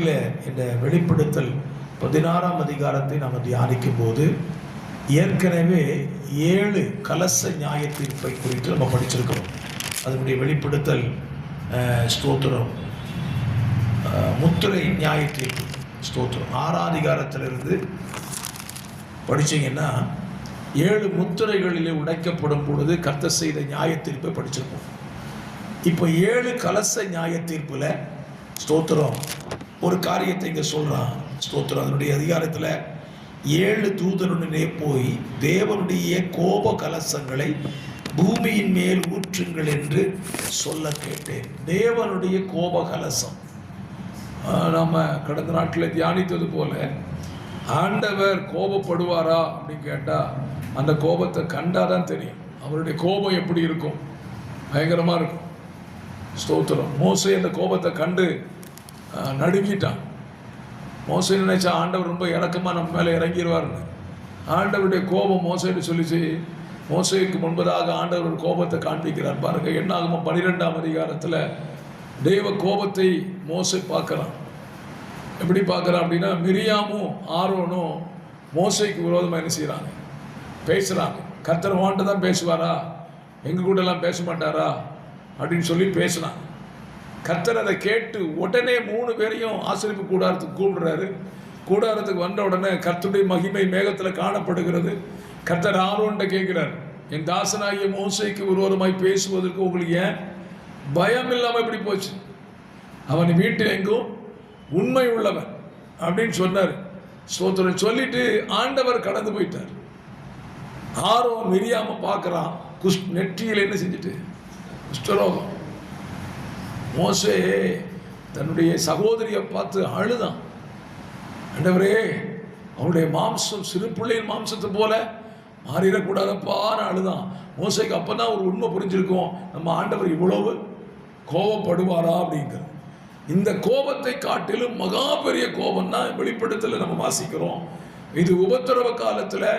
இல்ல, இந்த வெளிப்படுத்தல் பதினாறாம் அதிகாரத்தை நாம் தியானிக்கும் போது ஏற்கனவே ஏழு கலச நியாய தீர்ப்பை குறித்து நம்ம படிச்சிருக்கிறோம். அதனுடைய வெளிப்படுத்தல் ஸ்தோத்திரம். முத்துரை நியாய தீர்ப்பு ஸ்தோத்திரம். ஆறாம் அதிகாரத்திலிருந்து படிச்சீங்கன்னா ஏழு முத்துரைகளிலே உடைக்கப்படும் பொழுது கர்த்த செய்த நியாய தீர்ப்பை படிச்சிருப்போம். இப்போ ஏழு கலச நியாய தீர்ப்பில் ஸ்தோத்திரம். ஒரு காரியத்தை இங்க சொல்றான். ஸ்தோத்திரம். அதனுடைய அதிகாரத்துல ஏழு தூதருடனே போய் தேவனுடைய கோப கலசங்களை பூமியின் மேல் ஊற்றுங்கள் என்று சொல்ல கேட்டேன். தேவனுடைய கோப கலசம் நம்ம கடந்த நாட்டில் தியானித்தது போல ஆண்டவர் கோபப்படுவாரா அப்படின்னு கேட்டா அந்த கோபத்தை கண்டாதான் தெரியும். அவருடைய கோபம் எப்படி இருக்கும்? பயங்கரமா இருக்கும். ஸ்தோத்திரம். மோசை அந்த கோபத்தை கண்டு நடுங்கிட்டான். மோசே நினைச்சா ஆண்டவர் ரொம்ப இணக்கமாக நம்ம மேலே இறங்கிடுவார்னு ஆண்டவருடைய கோபம் மோசைன்னு சொல்லிச்சு. மோசைக்கு முன்பதாக ஆண்டவர் கோபத்தை காண்பிக்கிறார். பாருங்க என்னாகுமோ பனிரெண்டாம் அதிகாரத்தில் தெய்வ கோபத்தை மோசை பார்க்குறான். எப்படி பார்க்குறான் அப்படின்னா மிரியாமும் ஆரோனும் மோசைக்கு விரோதமாக என்ன செய்கிறாங்க பேசுகிறாங்க கர்த்தர் வாண்ட தான் பேசுவாரா? எங்கள் கூட எல்லாம் பேச மாட்டாரா? அப்படின்னு சொல்லி பேசினான் கர்த்தர் அதை கேட்டு உடனே மூணு பேரையும் ஆசிரியப்பு கூடாரத்துக்கு கூடுறாரு கூடாரத்துக்கு வந்த உடனே கர்த்தருடைய மகிமை மேகத்தில் காணப்படுகிறது. கர்த்தர் ஆர்வன்ட்ட கேட்கிறார் என் தாசனாகிய மோசைக்கு ஒருவருமாய் பேசுவதற்கு உங்களுக்கு ஏன் பயம் இல்லாமல் இப்படி போச்சு? அவன் வீட்டில் எங்கும் உண்மை உள்ளவன். அப்படின்னு சொன்னார். ஸ்தோத்திரம் சொல்லிட்டு ஆண்டவர் கடந்து போயிட்டார். ஆர்வம் மிரியாம பார்க்குறான். குஷ் நெற்றியில் என்ன செஞ்சுட்டு? குஷ்டரோகம். மோசே தன்னுடைய சகோதரியை பார்த்து அழுதான். ஆண்டவரே அவனுடைய மாம்சம் சிறு பிள்ளையின் மாம்சத்தை போல மாறிடக்கூடாதப்பான்னு அழுதான். மோசைக்கு அப்போ தான் ஒரு உண்மை புரிஞ்சிருக்கோம். நம்ம ஆண்டவர் இவ்வளவு கோபப்படுவாரா அப்படிங்கிறது. இந்த கோபத்தை காட்டிலும் மகா பெரிய கோபம் தான் வெளிப்படுத்தல நம்ம வாசிக்கிறோம். இது உபத்திரவ காலத்தில்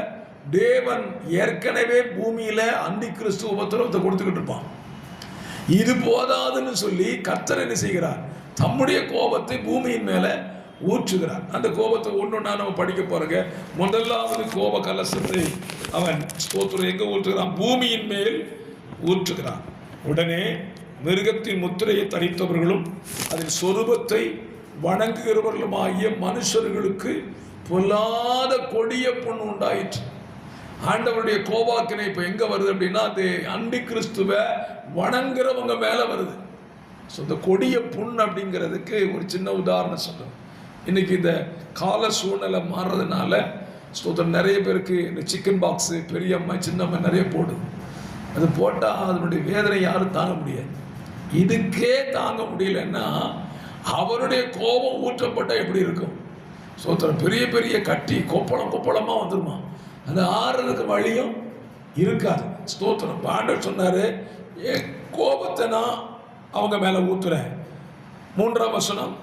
தேவன் ஏற்கனவே பூமியில் அந்தி கிறிஸ்து உபத்திரவத்தை கொடுத்துக்கிட்டு இருப்பான். இது போதாதுன்னு சொல்லி கர்த்தர் என்ன செய்கிறார்? தம்முடைய கோபத்தை பூமியின் மேல ஊற்றுகிறார். அந்த கோபத்தை ஒன்னொன்னா நம்ம படிக்க போறங்க. முதலாவது கோப கலசத்தை அவன் ஸ்தோத்திரம் எங்க ஊற்றுகிறான்? பூமியின் மேல் ஊற்றுகிறான். உடனே மிருகத்தின் முத்திரையை தரித்தவர்களும் அதன் சொரூபத்தை வணங்குகிறவர்களுமாகிய மனுஷர்களுக்கு பொல்லாத கொடிய பொண்ணு உண்டாயிற்று. ஆண்டவருடைய கோபாக்கினை இப்போ எங்க வருது அப்படின்னா அது அண்டி கிறிஸ்துவ வணங்குறவங்க மேல வருது. ஸோ இந்த கொடிய புண் அப்படிங்கிறதுக்கு ஒரு சின்ன உதாரணம் சொல்லுவேன் இன்னைக்கு இந்த கால சூழ்நிலை மாறுறதுனால ஸ்தோத்திரம் நிறைய பேருக்கு இந்த சிக்கன் பாக்ஸு பெரியம்மா சின்னம்மா நிறைய போடுது. அது போட்டால் அதனுடைய வேதனை யாரும் தாங்க முடியாது. இதுக்கே தாங்க முடியலன்னா அவருடைய கோபம் ஊற்றப்பட்டால் எப்படி இருக்கும்? ஸ்தோத்திரம் பெரிய பெரிய கட்டி கொப்பளம் கொப்பளமாக வந்துருமா? அந்த ஆறுறதுக்கு வழியும் இருக்காது. ஸ்தோத்திரம். பாண்டர் சொன்னாரு என் கோபத்தை நான் அவங்க மேலே ஊத்துறேன். மூன்றாம் வசனம்.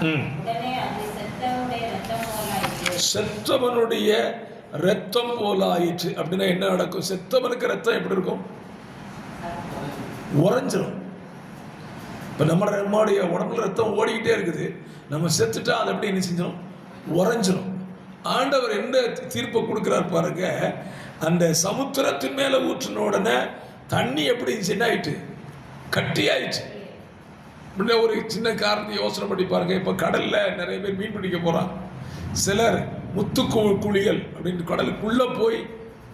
அது. செத்தவனுடைய ரத்தம் போல ஆயிற்று அப்படின்னா என்ன நடக்கும்? செத்தவனுக்கு ரத்தம் எப்படி இருக்கும்? உறைஞ்சிரும். இப்போ நம்ம நம்மளுடைய உடம்புல ரத்தம் ஓடிக்கிட்டே இருக்குது. நம்ம செத்துட்டா அது எப்படி என்ன செஞ்சிடும் உறைஞ்சிடும் ஆண்டவர் என்ன தீர்ப்பை கொடுக்குறார் பாருங்க. அந்த சமுத்திரத்தின் மேலே ஊற்றின உடனே தண்ணி எப்படி சின்ன ஆயிட்டு? கட்டி ஆயிடுச்சு முன்ன ஒரு சின்ன காரணத்தை யோசனை பண்ணி பாருங்க. இப்போ கடலில் நிறைய பேர் மீன் பிடிக்க போகிறாங்க சிலர் முத்து கு- குழிகள் அப்படின்னு கடலுக்குள்ளே போய்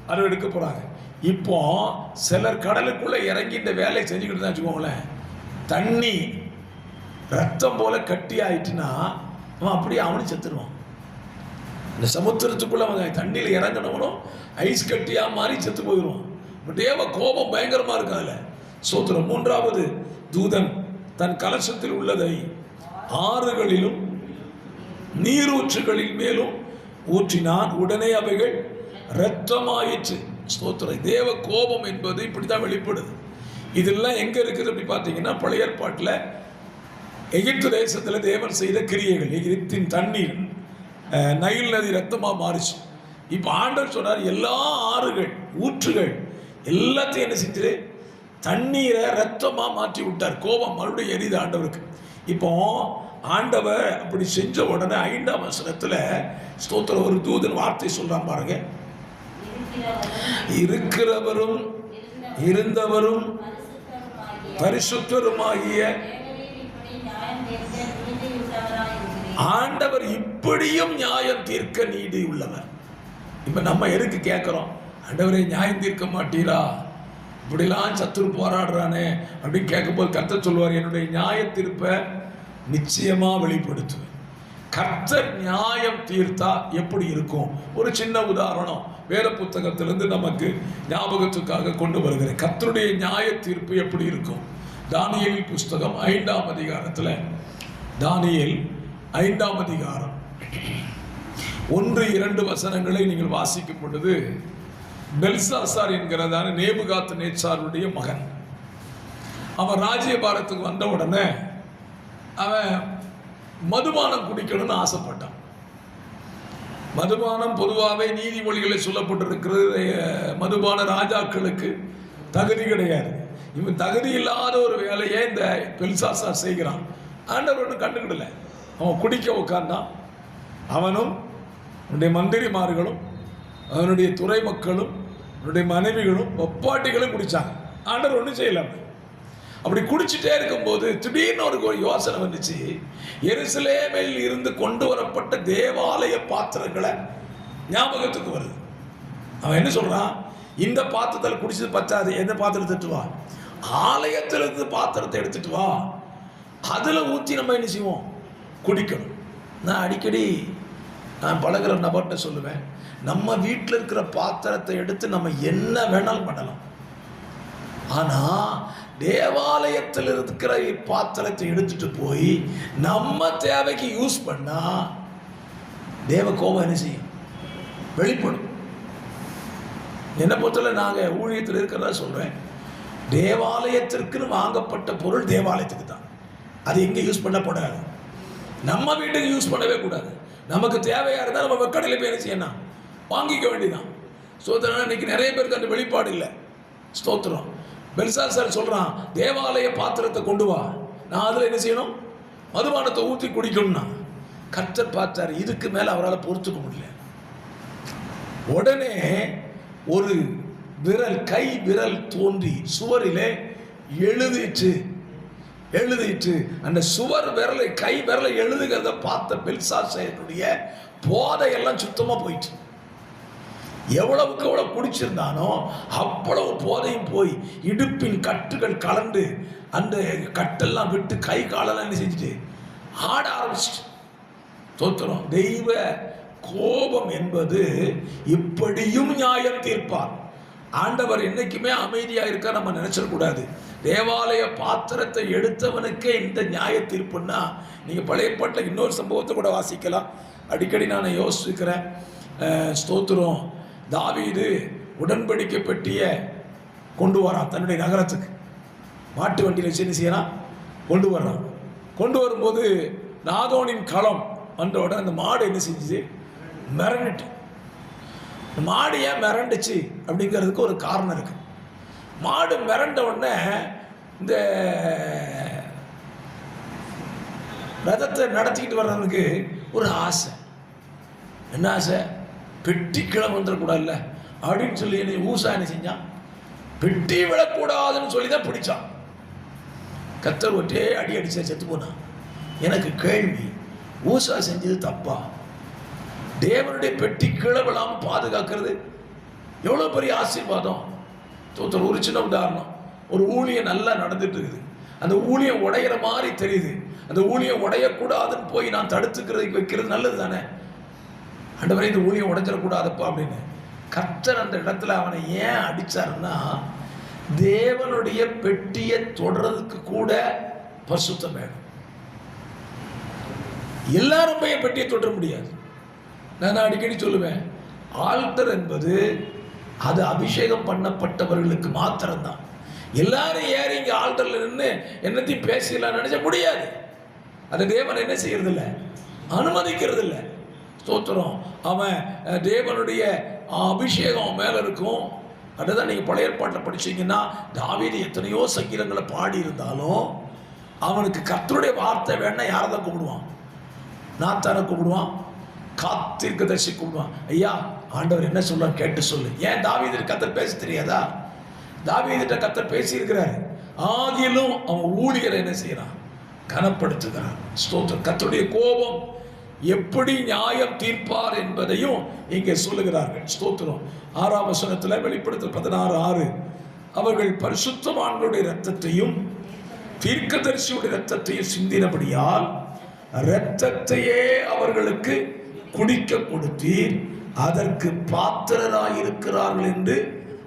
அதை எடுக்க போகிறாங்க இப்போ சிலர் கடலுக்குள்ளே இறங்கி இந்த வேலையை செஞ்சுக்கிட்டு தான் வச்சுக்கோங்களேன். தண்ணி. ரத்தம் போல கட்டி ஆயிட்டுன்னா அவன் அப்படியே அவனும் செத்துடுவான் இந்த சமுத்திரத்துக்குள்ள அவன் தண்ணியில் இறங்கினவனும் ஐஸ் கட்டியாக மாறி செத்து போயிடுவான். பட் ஏவ கோபம் பயங்கரமாக இருக்கு அதுல. சோத்திரம் மூன்றாவது தூதன் தன் கலசத்தில் உள்ளதை ஆறுகளிலும் நீரூற்றுகளின் மேலும் ஊற்றினான். உடனே அவைகள் இரத்தமாயிற்று. ஸ்தோத்திரம் தேவ கோபம் என்பது இப்படி தான் வெளிப்படுது. இதெல்லாம் எங்க இருக்குது அப்படி பார்த்தீங்கன்னா பழைய ஏற்பாட்டில் எகிப்து தேசத்தில் தேவன் செய்த கிரியைகள் எகிப்தின் தண்ணீர் நைல் நதி ரத்தமாக மாறிச்சு. இப்போ ஆண்டவர் சொன்னார் எல்லா ஆறுகள் ஊற்றுகள் எல்லாத்தையும் என்ன செஞ்சிரு? தண்ணீரை ரத்தமா மாற்றி விட்டார். கோபம் மறுபடியும் எரியுது ஆண்டவருக்கு. இப்போ ஆண்டவர் அப்படி செஞ்ச உடனே ஐந்தாம் வசனத்துல ஸ்தோத்திரம் ஒரு தூதன் வார்த்தை சொல்றான் பாருங்க. இருக்கிறவரும் இருந்தவரும் பரிசுத்தருமாகிய ஆண்டவர் இப்படியும் நியாயம் தீர்க்க நீதி உள்ளவர். இப்ப நம்ம எதுக்கு கேட்கிறோம் ஆண்டவரே நியாயம் தீர்க்க மாட்டீரா? இப்படிலாம் சத்துரு போராடுறானே அப்படின்னு கேட்கும்போது கத்த சொல்லுவார் என்னுடைய நியாய தீர்ப்பை நிச்சயமா வெளிப்படுத்துவேன். கர்த்தர் நியாயம் தீர்த்தா எப்படி இருக்கும்? ஒரு சின்ன உதாரணம். வேத புத்தகத்திலிருந்து நமக்கு ஞாபகத்துக்காக கொண்டு வருகிறேன். கர்த்தருடைய நியாய தீர்ப்பு எப்படி இருக்கும்? தானியல் புஸ்தகம் ஐந்தாம் அதிகாரத்தில். தானியல் ஐந்தாம் அதிகாரம். ஒன்று இரண்டு வசனங்களை நீங்கள் வாசிக்கும் பொழுது பெல்சாசார் என்கிறதான நேபுகாத் நேச்சாருடைய மகன். அவன் ராஜ்யபாரத்துக்கு வந்த உடனே அவன் மதுபானம் குடிக்கணும்னு ஆசைப்பட்டான். மதுபானம் பொதுவாகவே நீதிமொழிகளில் சொல்லப்பட்டிருக்கிறது மதுபான ராஜாக்களுக்கு தகுதி கிடையாது. இவன் தகுதி இல்லாத ஒரு வேலையை இந்த பெல்சாசா செய்கிறான். ஆண்டவர் ஒன்றும் கண்டுக்கிடல. அவன் குடிக்க உட்கார்ந்தான். அவனும் அவனுடைய மந்திரிமார்களும் அவனுடைய துறை மக்களும் அவனுடைய மனைவிகளும் ஒப்பாட்டிகளும் குடித்தாங்க ஆண்டவர் ஒன்றும் செய்யலாமே அப்படி குடிச்சிட்டே இருக்கும்போது திடீர்னு ஒரு ஒரு யோசனை வந்துச்சு. எருசலேமில் இருந்து கொண்டு வரப்பட்ட தேவாலய பாத்திரங்களை ஞாபகத்துக்கு வருது. அவன் என்ன சொல்கிறான் இந்த பாத்திரத்தில் குடிச்சது பத்தாது. எந்த பாத்திரத்தை எடுத்துட்டு வா? ஆலயத்தில் இருந்து பாத்திரத்தை எடுத்துட்டு வா. அதில் ஊற்றி நம்ம என்ன செய்வோம்? குடிக்கணும். நான் அடிக்கடி நான் பழகுற நபர்கிட்ட சொல்லுவேன் நம்ம வீட்டில் இருக்கிற பாத்திரத்தை எடுத்து நம்ம என்ன வேணாலும் பண்ணலாம். ஆனால் தேவாலயத்தில் இருக்கிற பாத்திரத்தை எடுத்துட்டு போய் நம்ம தேவைக்கு யூஸ் பண்ணா தேவ கோபம் என்ன செய்யும் வெளிப்படும் என்னை பொறுத்தவரை நாங்கள் ஊழியத்தில் இருக்கிறதா சொல்கிறேன் தேவாலயத்திற்குன்னு வாங்கப்பட்ட பொருள் தேவாலயத்துக்கு தான் அது எங்கே யூஸ் பண்ணப்படாது நம்ம வீட்டுக்கு யூஸ் பண்ணவே கூடாது நமக்கு தேவையாக இருந்தால் நம்ம வெக்கடையில் போய் என்ன செய்யணும் வாங்கிக்க வேண்டியதான் ஸ்தோத்திரம் இன்னைக்கு நிறைய பேருக்கு அந்த வெளிப்பாடு இல்லை ஸ்தோத்திரம் பெல்சார் சார் சொல்கிறான் தேவாலய பாத்திரத்தை கொண்டு வா. நான் அதில் என்ன செய்யணும்? மதுபானத்தை ஊற்றி குடிக்கணும்னா கர்த்தர் பார்த்தார் இதுக்கு மேலே அவரால் பொறுத்துக்க முடியல. உடனே ஒரு விரல் கை விரல் தோன்றி சுவரிலே எழுதிட்டு எழுதிட்டு அந்த சுவர் விரலை கை விரலை எழுதுகிறத பார்த்த பெல்சாசனுடைய போதையெல்லாம் சுத்தமாக போயிட்டு. எவ்வளவுக்கு எவ்வளவு குடிச்சிருந்தானோ அவ்வளவு போதையும் போய் இடுப்பின் கட்டுகள் கலந்து அந்த கட்டெல்லாம் விட்டு கை காலெல்லாம் என்ன செஞ்சுட்டு ஆட ஆரம்பிச்சிட்டு. தோத்துறோம் தெய்வ கோபம் என்பது இப்படியும் நியாயம் தீர்ப்பார். ஆண்டவர் என்னைக்குமே அமைதியா இருக்க நம்ம நினைச்சிடக்கூடாது தேவாலய பாத்திரத்தை எடுத்தவனுக்கே இந்த நியாய தீர்ப்புன்னா நீங்க பழைய பாட்டில் இன்னொரு சம்பவத்தை கூட வாசிக்கலாம். அடிக்கடி நான் யோசிக்கிறேன் ஸ்தோத்திரம். தாவீது உடன்படிக்கை பெட்டிய கொண்டு வரான் தன்னுடைய நகரத்துக்கு. மாட்டு வண்டியில் வச்சு என்ன செய்யலாம் கொண்டு வர்றான். கொண்டு வரும்போது நாதோனின் களம் வந்த உடனே அந்த மாடு என்ன செஞ்சுது? மிரண்டுட்டு. மாடு ஏன் மிரண்டுச்சு அப்படிங்கிறதுக்கு ஒரு காரணம் இருக்கு. மாடு மிரண்ட உடனே இந்த ரதத்தை நடத்திக்கிட்டு வர்றவனுக்கு ஒரு ஆசை. என்ன ஆசை? பெட்டி கிளம்பு வந்துடக்கூடாதுல்ல அப்படின்னு சொல்லி என்னை ஊசா என்ன செஞ்சான்? பெட்டி விழக்கூடாதுன்னு சொல்லி தான் பிடிச்சான். கத்தர் ஒற்றே அடி அடிச்சா செத்து போனான். எனக்கு கேள்வி ஊசா செஞ்சது தப்பா? தேவனுடைய பெட்டி கீழே விழாமல் பாதுகாக்கிறது எவ்வளோ பெரிய ஆசீர்வாதம்? தோத்தர் ஒரு சின்ன உதாரணம். ஒரு ஊழியம் நல்லா நடந்துட்டு இருக்குது அந்த ஊழியம் உடையிற மாதிரி தெரியுது. அந்த ஊழியம் உடையக்கூடாதுன்னு போய் நான் தடுத்துக்கிறதுக்கு வைக்கிறது நல்லது தானே ஆண்டவரே இந்த ஊழியம் உடைஞ்சிடக்கூடாதப்பா அப்படின்னு. கர்த்தர் அந்த இடத்துல அவனை ஏன் அடித்தாருன்னா தேவனுடைய பெட்டியை தொடர்றதுக்கு கூட பரிசுத்தம் வேணும். எல்லாரும் போய் பெட்டியை தொடர முடியாது. நான் அடிக்கடி சொல்லுவேன் ஆல்டர் என்பது அது அபிஷேகம் பண்ணப்பட்டவர்களுக்கு மாத்திரம்தான். எல்லாரும் ஏறி இங்கே ஆல்டரில் நின்று என்னத்தையும் பேசிடலாம் நினைச்ச முடியாது. அந்த தேவன் என்ன செய்யறது இல்லை அனுமதிக்கிறது இல்லை ஸ்தோத்திரம். அவன் தேவனுடைய அபிஷேகம் மேலே இருக்கும். அதுதான் நீங்கள் பழைய ஏற்பாட்டில் படிச்சீங்கன்னா தாவீது எத்தனையோ சங்கீதங்களை பாடி இருந்தாலும் அவனுக்கு கத்தருடைய வார்த்தை வேணா யாரை தான் கூப்பிடுவான்? நாத்தான கூப்பிடுவான். காத்திருக்க தரிசி கூப்பிடுவான். ஐயா ஆண்டவர் என்ன சொல்ல கேட்டு சொல்லு. ஏன் தாவீது கத்தர் பேச தெரியாதா? தாவீதிட்ட கத்தர் பேசியிருக்கிறாரு. ஆகிலும் அவன் ஊழியரை என்ன செய்யறான்? கனப்படுத்துகிறான். ஸ்தோத்திரம். கத்தருடைய கோபம் எப்படி நியாயம் தீர்ப்பார் என்பதையும் இங்கே சொல்லுகிறார்கள். ஸ்தோத்திரம். ஆறாம் வசனத்தில் வெளிப்படுத்த பதினாறு ஆறு. அவர்கள் பரிசுத்தவான்களுடைய இரத்தத்தையும் தீர்க்கதரிசியுடைய இரத்தத்தையும் சிந்தினபடியால் இரத்தத்தையே அவர்களுக்கு குடிக்க கொடுத்தீர். அதற்கு பாத்திரராயிருக்கிறார்கள் என்று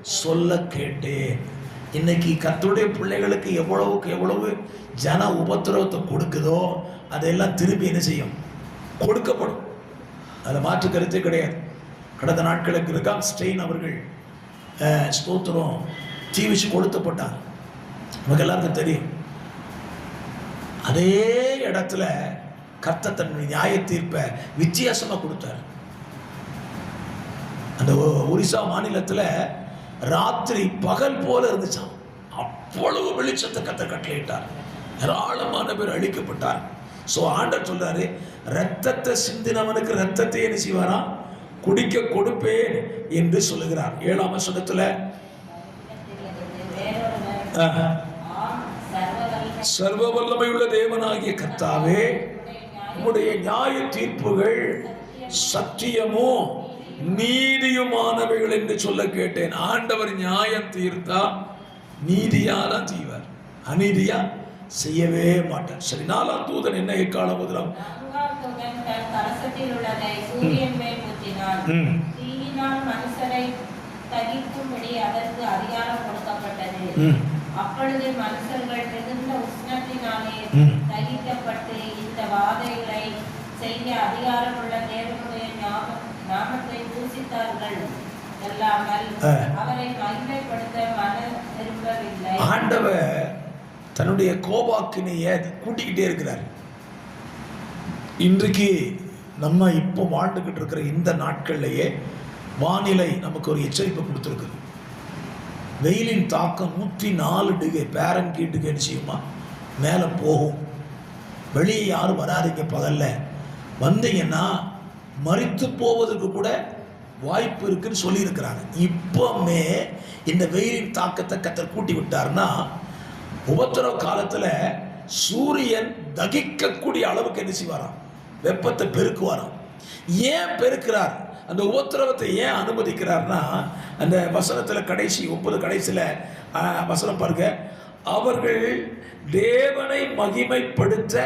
சொல்ல கேட்டேன். இன்னைக்கு கத்துடைய பிள்ளைகளுக்கு எவ்வளவுக்கு எவ்வளவு ஜன உபத்திரவத்தை கொடுக்குதோ அதெல்லாம் திரும்பி என்ன செய்யும்? கொடுக்கப்படும். அதில் மாற்று கருத்தே கிடையாது. கடந்த நாட்களுக்கு இருக்கான் ஸ்டெயின் அவர்கள் ஸ்தோத்திரம் தீ வச்சு கொளுத்தப்பட்டார். நமக்கு எல்லாருக்கும் தெரியும். அதே இடத்துல கர்த்த தன்னுடைய நியாய தீர்ப்பை வித்தியாசமாக கொடுத்தார். அந்த ஒரிசா மாநிலத்தில் ராத்திரி பகல் போல இருந்துச்சான் அவ்வளவு வெளிச்சத்தை கத்த கட்டளையிட்டார். ஏராளமான பேர் அழிக்கப்பட்டார். ஸோ ஆண்டர் சொல்றாரு ரத்தத்தை சிந்தினவனுக்கு ரத்தத்தை என்ன செய்வாராம் குடிக்க கொடுப்பேன் என்று சொல்லுகிறார். ஏழாம் வசனத்தில் சர்வ வல்லமை உள்ள தேவனாகிய கர்த்தாவே உம்முடைய நியாய தீர்ப்புகள் சத்தியமோ நீதியுமானவைகள் என்று சொல்ல கேட்டேன். ஆண்டவர் நியாயம் தீர்த்தா நீதியாதான் செய்வார் அநீதியா? செய்யவே மாட்டார். சரி நாலாம் தூதன் என்ன எக்காலம் முதலாம். அப்பொழுது மனுஷர்கள் மிகுந்த உஷ்ணத்தினாலே. தகிக்கப்பட்டு இந்த வாதைகளை செய்ய அதிகாரமுள்ள தேவனுடைய நாமத்தை தூசித்தார்கள் அல்லாமல். அவரை மகிமைப்படுத்த மன ஆண்டவர் தன்னுடைய கோபாக்கினைய கூட்டிக்கிட்டே இருக்கிறார். இன்றைக்கு நம்ம இப்போ வாழ்ந்துக்கிட்டு இருக்கிற இந்த நாட்கள்லையே வானிலை நமக்கு ஒரு எச்சரிப்பை கொடுத்துருக்குது. வெயிலின் தாக்கம் நூற்றி நாலு டிகிரி பேரன் கீட்டுக்கு என்ன செய்யுமா மேலே போகும். வெளியே யாரும் வராதீங்க பகல்ல. வந்தீங்கன்னா மறித்து போவதற்கு கூட வாய்ப்பு இருக்குன்னு சொல்லியிருக்கிறாங்க. இப்போமே இந்த வெயிலின் தாக்கத்தை கத்தர் கூட்டி விட்டார்னா உபத்திரவ காலத்தில் சூரியன் தகிக்கக்கூடிய அளவுக்கு என்ன செய்வாராம்? வெப்பத்தை பெருக்குவாராம். ஏன் பெருக்கிறார்? அந்த உபத்திரவத்தை ஏன் அனுமதிக்கிறார்னா அந்த வசனத்தில் கடைசி ஒன்பது கடைசியில் வசனம் பாருங்க. அவர்கள் தேவனை மகிமைப்படுத்த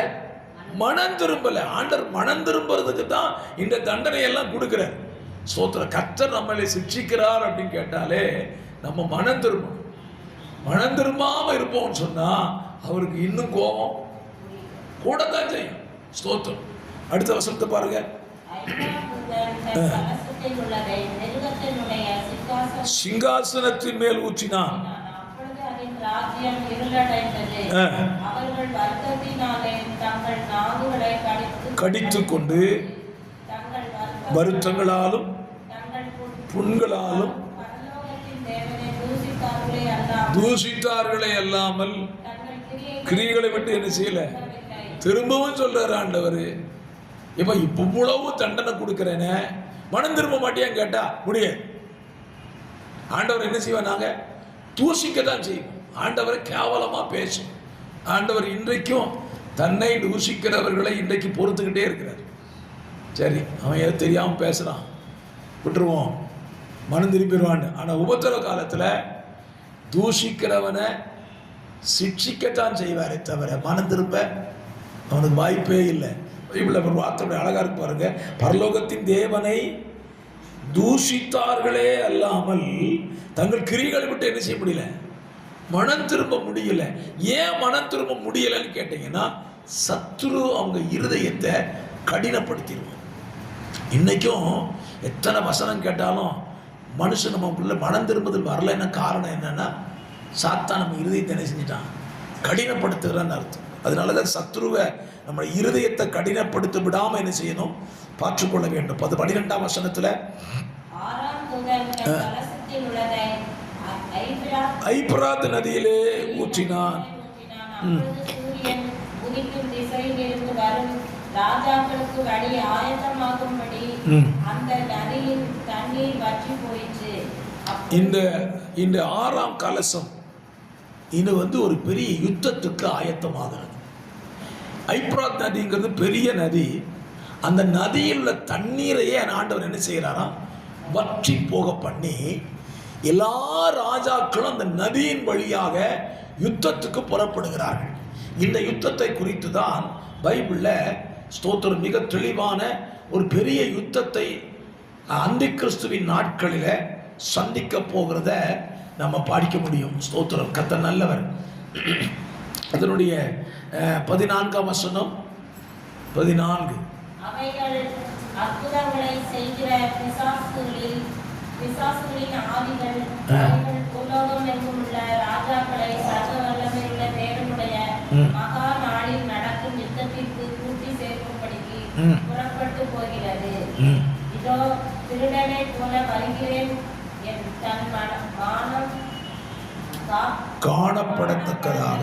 மனம் திரும்பலை. ஆண்டர் மனம் திரும்புறதுக்கு தான் இந்த தண்டனையெல்லாம் கொடுக்குறார். சோத்திர கத்தர் நம்மளை சிக்ஷிக்கிறார் அப்படின்னு கேட்டாலே நம்ம மனம் திரும்பணும் மனம் திரும்பாமல் இருப்போம்னு சொன்னால் அவருக்கு இன்னும் கோபம். கூட தான் செய்யும். ஸ்தோத்திரம். அடுத்த வசனத்தை பாருங்க. சிங்காசனத்தின் மேல் ஊற்றினான் கடித்து கொண்டு வருத்தங்களாலும் புண்களாலும் தூசித்தார்களே அல்லாமல் கிரிகளை விட்டு என்ன செய்யல? திரும்பவும் சொல்றாரு ஆண்டவர். இப்ப இவ்வளவு தண்டனை கொடுக்கிறேனே. மனம் திரும்ப மாட்டியான்னு கேட்டா முடியாது ஆண்டவர் என்ன செய்வார் நாங்க? தூசிக்க தான் செய்வோம். ஆண்டவரை கேவலமா பேசும் ஆண்டவர் இன்றைக்கும் தன்னை தூசிக்கிறவர்களை இன்றைக்கு பொறுத்துக்கிட்டே இருக்கிறார். சரி அவன் ஏதோ தெரியாம பேசுறான். விட்டுருவோம். மனம் திரும்பிடுவான்னு ஆனா உபத்திரவ காலத்துல தூஷிக்கிறவனை சிக்ஷிக்கத்தான் செய்வாரே தவிர மனம் திரும்ப அவனுக்கு வாய்ப்பே இல்லை. பைபிளில் ஒரு வார்த்தை அழகா இருக்கு பாருங்க. பரலோகத்தின் தேவனை தூஷித்தார்களே அல்லாமல் தங்கள் கிரிகளை விட்டு என்ன செய்ய முடியல? மனம் திரும்ப முடியல. ஏன் மனம் திரும்ப முடியலன்னு கேட்டீங்கன்னா சத்ரு அவங்க இருதயத்தை கடினப்படுத்திடுவோம் இன்னைக்கும் எத்தனை வசனம் கேட்டாலும் மனுஷன் நமக்குள்ள மனம் திரும்புதல் வரலைன்னா காரணம் என்னன்னா சாத்தா நம்ம இருதயத்தை என்ன செஞ்சிட்டான் கடினப்படுத்துகிறான்னு அர்த்தம். அதனால தான் சத்ருவை நம்ம இருதயத்தை கடினப்படுத்த விடாம என்ன செய்யணும்? பார்த்துக்கொள்ள வேண்டும். பது பன்னிரெண்டாம் வசனத்துல ஐப்ராத் நதியிலே ஊற்றினான். ராஜாக்களுக்கு வழி ஆயத்தமாகும்படி. அந்த நதியின் தண்ணீர் வற்றி போயிற்று. இந்த இந்த ஆறாம் கலசம் இது வந்து ஒரு பெரிய யுத்தத்துக்கு ஆயத்தமாகிறது. ஐப்ராத் நதிங்கிறது பெரிய நதி. அந்த நதியில் உள்ள தண்ணீரையே ஆண்டவர் என்ன செய்கிறாராம் வற்றி போக பண்ணி எல்லா ராஜாக்களும் அந்த நதியின் வழியாக யுத்தத்துக்கு புறப்படுகிறார்கள். இந்த யுத்தத்தை குறித்து தான் பைபிளில் ஸ்தோத்திரம். மிக தெளிவான ஒரு பெரிய யுத்தத்தை அந்தி கிறிஸ்துவின் நாட்களில் சந்திக்க போகிறத நம்ம படிக்க முடியும். ஸ்தோத்திரம். கத்த நல்லவர். அதனுடைய பதினான்காம் வசனம். பதினான்கு. பிசாசுகளின் ஆவிகள் பூலோகம் எங்கும் உள்ள ராஜாக்களை புறப்பட்டு போகிறது. இதோ திருடனை போல வருகிறேன் தன் காணப்படத்தக்கதாக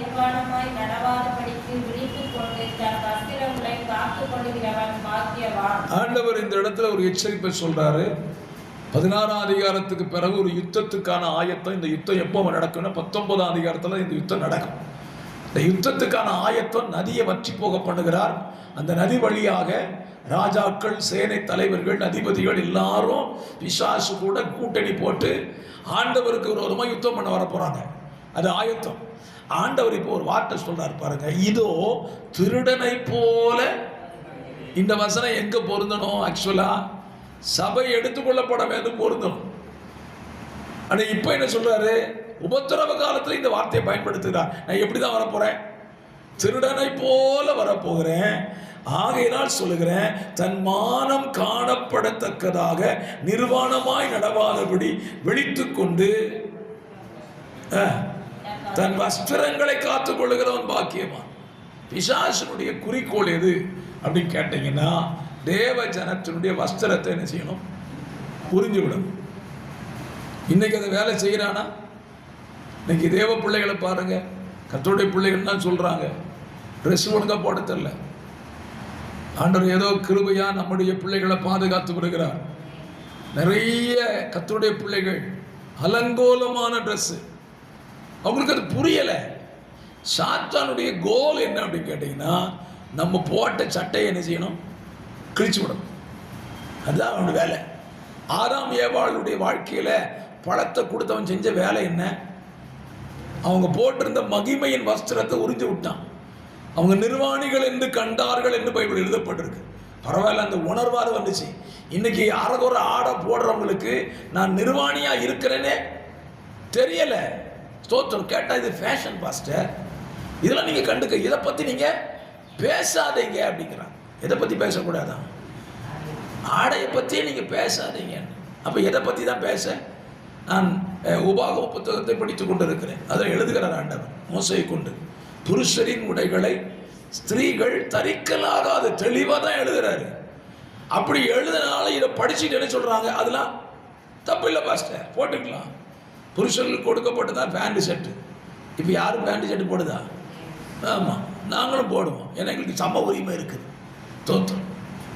நிர்வாணமாய் நடவாதபடிக்கு விழித்துக் கொண்டு தன் வஸ்திரங்களை காத்துக் கொள்கிறவன் பாக்கியவான். ஆண்டவர் இந்த இடத்துல ஒரு எச்சரிப்பை சொல்றாரு. பதினாறாம் அதிகாரத்துக்கு பிறகு ஒரு யுத்தத்துக்கான ஆயத்தம். இந்த யுத்தம் எப்போ நடக்கும்னா பத்தொன்பதாம் அதிகாரத்தில் இந்த யுத்தம் நடக்கும். இந்த யுத்தத்துக்கான ஆயத்தம் நதியை வற்றி போக பண்ணுகிறார். அந்த நதி வழியாக ராஜாக்கள் சேனை தலைவர்கள் அதிபதிகள் எல்லாரும் பிசாசு கூட கூட்டணி போட்டு ஆண்டவருக்கு விரோதமாக யுத்தம் பண்ண வர போறாங்க. அது ஆயத்தம். ஆண்டவர் இப்போ ஒரு வார்த்தை சொல்றாரு பாருங்க. இதோ திருடனை போல இந்த வசனம் எங்க பொருந்தணும் ஆக்சுவலா சபை எடுத்துக்கொள்ளப்பட வேண்டும் பொருந்தணும் ஆனா இப்போ என்ன சொல்றாரு? உபத்திரவ காலத்தில் இந்த வார்த்தையை பயன்படுத்துகிறார். நான் எப்படி தான் வரப்போறேன்? திருடனை போல வரப்போகிறேன். ஆகையினால் சொல்லுகிறேன் தன் மானம் காணப்படத்தக்கதாக நிர்வாணமாய் நடவாதபடி விழித்து கொண்டு தன் வஸ்திரங்களை காத்துக் கொள்ளுகிறவன் பாக்கியமா? பிசாசனுடைய குறிக்கோள் எது? அப்படின்னு கேட்டீங்கன்னா தேவ ஜனத்தினுடைய வஸ்திரத்தை என்ன செய்யணும்? புரிஞ்சு விடணும் இன்னைக்கு அதை வேலை செய்கிறானா? இன்னைக்கு தேவ பிள்ளைகளை பாருங்க. கத்தோடைய பிள்ளைகள் தான் சொல்றாங்க. ட்ரெஸ் ஒழுங்காக போட தெரியல ஆண்டவர் ஏதோ கிருபையா நம்முடைய பிள்ளைகளை பாதுகாத்து வருகிறார் நிறைய கத்தருடைய பிள்ளைகள் அலங்கோலமான ட்ரெஸ்ஸு அவங்களுக்கு அது புரியலை. சாத்தானுடைய கோல் என்ன அப்படின்னு கேட்டிங்கன்னா நம்ம போட்ட சட்டையை என்ன செய்யணும்? கிழிச்சு விடணும். அதுதான் அவனுடைய வேலை. ஆறாம் ஏவாளுடைய வாழ்க்கையில் பழத்தை கொடுத்தவன் செஞ்ச வேலை என்ன? அவங்க போட்டிருந்த மகிமையின் வஸ்திரத்தை உறிஞ்சு விட்டான். அவங்க நிர்வாணிகள் என்று கண்டார்கள் என்று பைபிள் எழுதப்பட்டிருக்கு. பரவாயில்ல அந்த உணர்வாறு வந்துச்சு. இன்னைக்கு அறகுற ஆடை போடுறவங்களுக்கு நான் நிர்வாணியாக இருக்கிறேனே தெரியல. ஸ்தோத்திரம் கேட்டால் இது ஃபேஷன் பாஸ்டர் இதெல்லாம் நீங்கள் கண்டுக்க இதை பற்றி நீங்கள் பேசாதீங்க அப்படிங்கிறான். எதை பற்றி பேசக்கூடாதான்? ஆடையை பற்றியே நீங்கள் பேசாதீங்க. அப்போ எதை பற்றி தான் பேச? நான் உபாக புத்தகத்தை படித்து கொண்டு இருக்கிறேன் அதை எழுதுகிறார் ஆண்டவர் மோசை கொண்டு. புருஷரின் உடைகளை ஸ்திரீகள் தரிக்கலாகாது தெளிவாக தான் எழுதுறாரு. அப்படி எழுதினால இதை படிச்சுட்டு என்ன சொல்கிறாங்க அதெல்லாம் தப்பு இல்லை பாஸ்டர் போட்டுக்கலாம். புருஷர்களுக்கு கொடுக்கப்பட்டதான் பேண்ட் ஷர்ட்டு இப்போ யாரும் பேண்ட் ஷர்ட் போடுதா? ஆமாம் நாங்களும் போடுவோம். ஏன்னா எங்களுக்கு சம உரிமை இருக்குது. தோற்றம்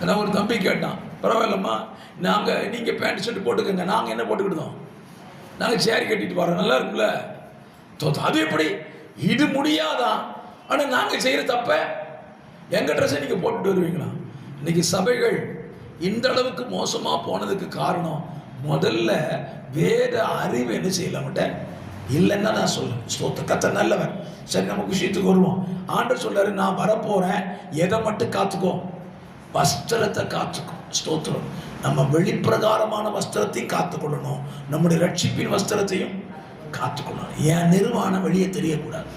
ஏன்னா ஒரு தம்பி கேட்டான் பரவாயில்லம்மா நாங்கள் நீங்கள் பேண்ட் ஷர்ட் போட்டுக்கோங்க. நாங்கள் என்ன போட்டுக்கிட்டோம் நாங்கள் சேரி கட்டிட்டு வரோம் நல்லா இருக்குல்ல தோத்தம் அது எப்படி? இது முடியாதா? ஆனால் நாங்கள் செய்கிற தப்ப எங்கள் ட்ரெஸ்ஸை நீங்கள் போட்டுட்டு வருவீங்களா? இன்னைக்கு சபைகள் இந்த அளவுக்கு மோசமாக போனதுக்கு காரணம் முதல்ல வேத அறிவு என்ன செய்யலாமட்ட இல்லைன்னு நான் சொல்லுவேன் ஸ்தோத்த கத்த நல்லவன் சரி நம்ம விஷயத்துக்கு வருவோம். ஆண்டர் சொல்றாரு நான் வரப்போறேன். எதை மட்டும் காத்துக்கோ. வஸ்திரத்தை காத்துக்கோ. ஸ்தோத்திரம். நம்ம வெளிப்பிரகாரமான வஸ்திரத்தையும் காத்துக்கொள்ளணும். நம்முடைய ரட்சிப்பின் வஸ்திரத்தையும் காத்துக்கொள்ளணும் என் நிர்வாணம் வெளியே தெரியக்கூடாது.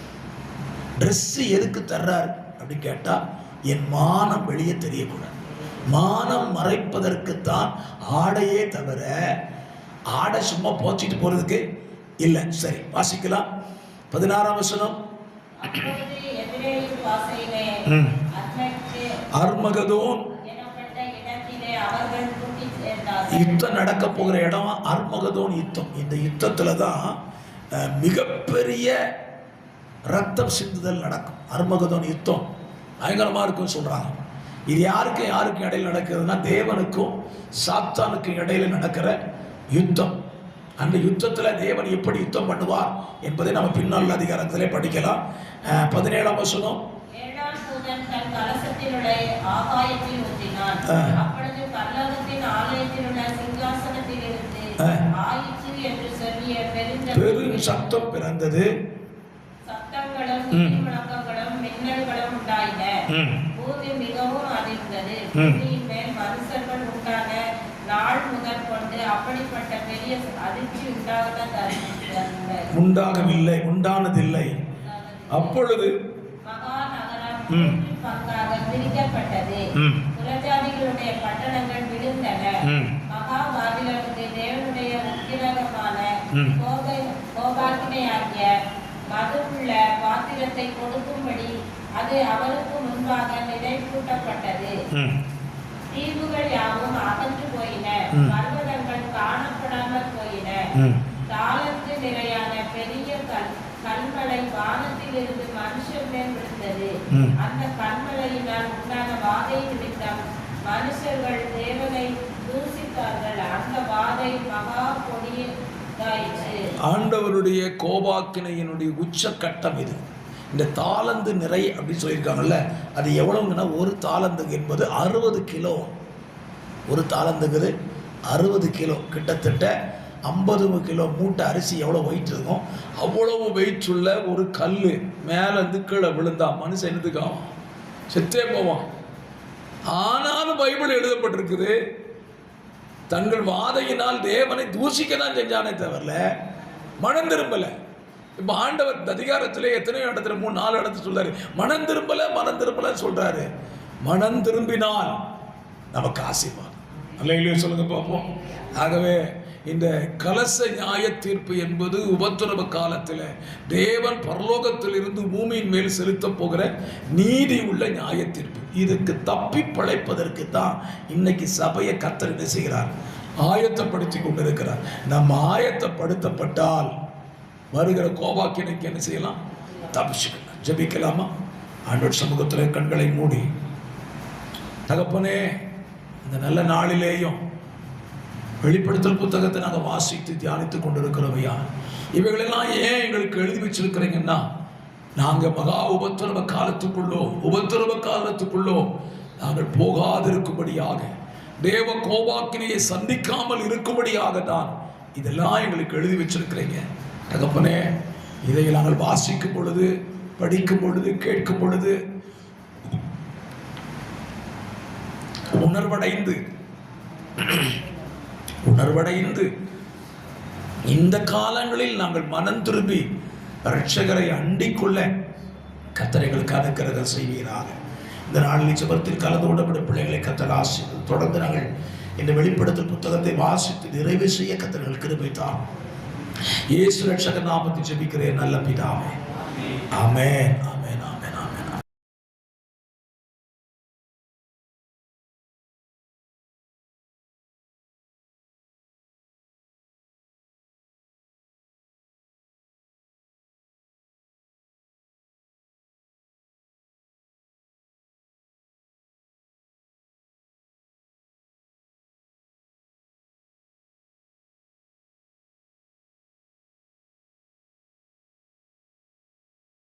ட்ரெஸ்ஸு எதுக்கு தர்றாரு அப்படின்னு கேட்டால் என் மானம் வெளியே தெரியக்கூடாது. மானம் மறைப்பதற்குத்தான் ஆடையே தவிர ஆடை சும்மா போச்சிட்டு போகிறதுக்கு இல்லை. சரி வாசிக்கலாம். பதினாறாம் வசனம். அர்மகதோன். யுத்தம் நடக்க போகிற இடம்? அர்மகதோன் யுத்தம். இந்த யுத்தத்துல தான் மிகப்பெரிய ரத்தம் சிந்துதல் நடக்கும். அர்மகதோன் யுத்தம் பயங்கரமா இருக்கும்னு சொல்றாங்க. இது யாருக்கும் யாருக்கும் இடையில நடக்கிறதுனா தேவனுக்கும் சாத்தானுக்கும் இடையில நடக்கிற யுத்தம். அந்த யுத்தத்துல தேவன் எப்படி யுத்தம் பண்ணுவார் என்பதை நம்ம பின்னால் அதிகாரத்திலே படிக்கலாம். பதினேழாம் வசனம். ஆகாயத்தில் ஊற்றினான். அப்பொழுது ஆலயத்தில் உள்ள சிங்காசனத்தில் இருந்து பெரும் சத்தம் பிறந்தது. உண்டாகவில்லை உண்டானதில்லை. அப்பொழுது பங்காக பிரிக்கப்பட்டது. புறஜாதிகளுடைய பட்டணங்கள் விழுந்தன ம், மகா பாபிலோனுக்கு தேவனுடைய உக்கிரகமான ம். கோபை கோபாக்கினையாகிய மதுவுள்ள பாத்திரத்தை கொடுக்கும்படி அது அவருக்கு முன்பாக நினைப்பூட்டப்பட்டது ம், தீவுகள் யாவும் அகன்று போயின. பர்வதங்கள் காணப்படாமல் போயின. தாளத்து நிறையான பெரிய கல் கல்மழை வானத்திலிருந்து மனுஷன் மேல் விழுந்தது. அந்த கல்மழையினால் உண்டான வாதை நிமித்தம் மனுஷர்கள் தேவனை தூசித்தார்கள். அந்த வாதை மகா கொடியதாயிற்று ஆண்டவருடைய கோபாக்கினையினுடைய உச்சக்கட்டம் இது. இந்த தாளந்து நிறை அப்படின்னு சொல்லியிருக்காங்கல்ல அது எவ்வளவுங்கன்னா ஒரு தாளந்து என்பது அறுபது கிலோ. ஒரு தாளந்துங்கிறது அறுபது கிலோ. கிட்டத்தட்ட ஐம்பது கிலோ மூட்டை அரிசி எவ்வளோ வெயிட் இருக்கும்? அவ்வளவு வெயிட் உள்ள ஒரு கல் மேலேருந்து கீழே விழுந்தா மனுஷன் என்னதுக்கு செத்தே போவான். ஆனாலும் பைபிள் எழுதப்பட்டிருக்குது தங்கள் வாதையினால் தேவனை தூசிக்க தான் செஞ்சானே தவிர மனம் திரும்பல இப்போ ஆண்டவர் அதிகாரத்திலே எத்தனையோ இடத்துல மூணு நாலு இடத்துல சொல்றாரு. மனம் திரும்பல மனம் திரும்பல சொல்றாரு. மனம் திரும்பினால் நமக்கு ஆசீர்வாதம். அல்ல இல்லையோ சொல்லுங்க பார்ப்போம். ஆகவே இந்த கலச நியாய தீர்ப்பு என்பது உபத்திரவ காலத்தில் தேவன் பரலோகத்தில் இருந்து பூமியின் மேல் செலுத்த போகிற நீதி உள்ள நியாய தீர்ப்பு. இதுக்கு தப்பி பழைப்பதற்கு தான் இன்னைக்கு சபையை கத்தர் என்ன செய்கிறார்? ஆயத்தப்படுத்தி கொண்டிருக்கிறார். நம்ம ஆயத்தப்படுத்தப்பட்டால் வருகிற கோபாக்கினைக்கு என்ன செய்யலாம்? தப்பிச்சுக்கலாம். ஜபிக்கலாமா? ஆண்டவர் சமூகத்தில் கண்களை மூடி தகப்பனே இந்த நல்ல நாளிலேயும் வெளிப்படுத்தல் புத்தகத்தை நாங்கள் வாசித்து தியானித்து கொண்டிருக்கிறவையா இவைகளெல்லாம் ஏன் எங்களுக்கு எழுதி வச்சிருக்கிறீங்கன்னா நாங்கள் மகா உபத்திரவ காலத்துக்குள்ளோ உபத்திரவ காலத்துக்குள்ளோ நாங்கள் போகாதிருக்கும்படியாக தேவ கோபாக்கினையை சந்திக்காமல் இருக்கும்படியாக தான் இதெல்லாம் எங்களுக்கு எழுதி வச்சிருக்கிறீங்க. தகப்பனே இதை நாங்கள் வாசிக்கும் பொழுது படிக்கும் பொழுது கேட்கும் பொழுது உணர்வடைந்து உணர்வடைந்து இந்த காலங்களில் நாங்கள் மனம் திரும்பி ரட்சகரை அண்டிக்கொள்ள கத்தரைகள் கதக்கிறத செய்வீராக. இந்த நாளில் ஜெபத்தில் கலந்து கொண்டப்படும் பிள்ளைகளை கத்தர் ஆசி தொடர்ந்து நாங்கள் இந்த வெளிப்படுத்தல் புத்தகத்தை வாசித்து நிறைவு செய்ய கத்தர்கள் கிருபித்தார் இயேசு ரட்சக நாமத்தை ஜெபிக்கிறேன். நல்ல பிதாவே. ஆமென்.